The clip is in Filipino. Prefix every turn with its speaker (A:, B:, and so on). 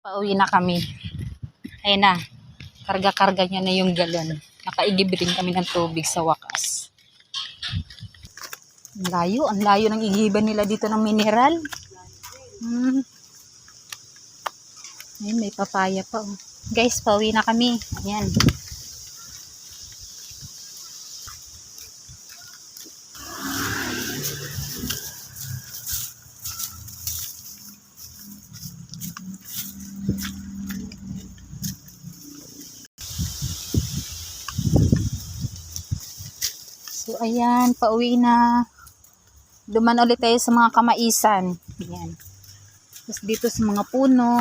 A: Pauwi na kami. Ayun na. Karga-karga niya na yung galon. Nakaigib rin kami ng tubig sa wakas. Ang layo. Ang layo ng igiban nila dito ng mineral. Hmm. Ayun, may papaya pa. Oh. Guys, pauwi na kami. Ayan. So, ayan, pauwi na. Duman ulit tayo sa mga kamaisan. Ayan. Tapos dito sa mga puno.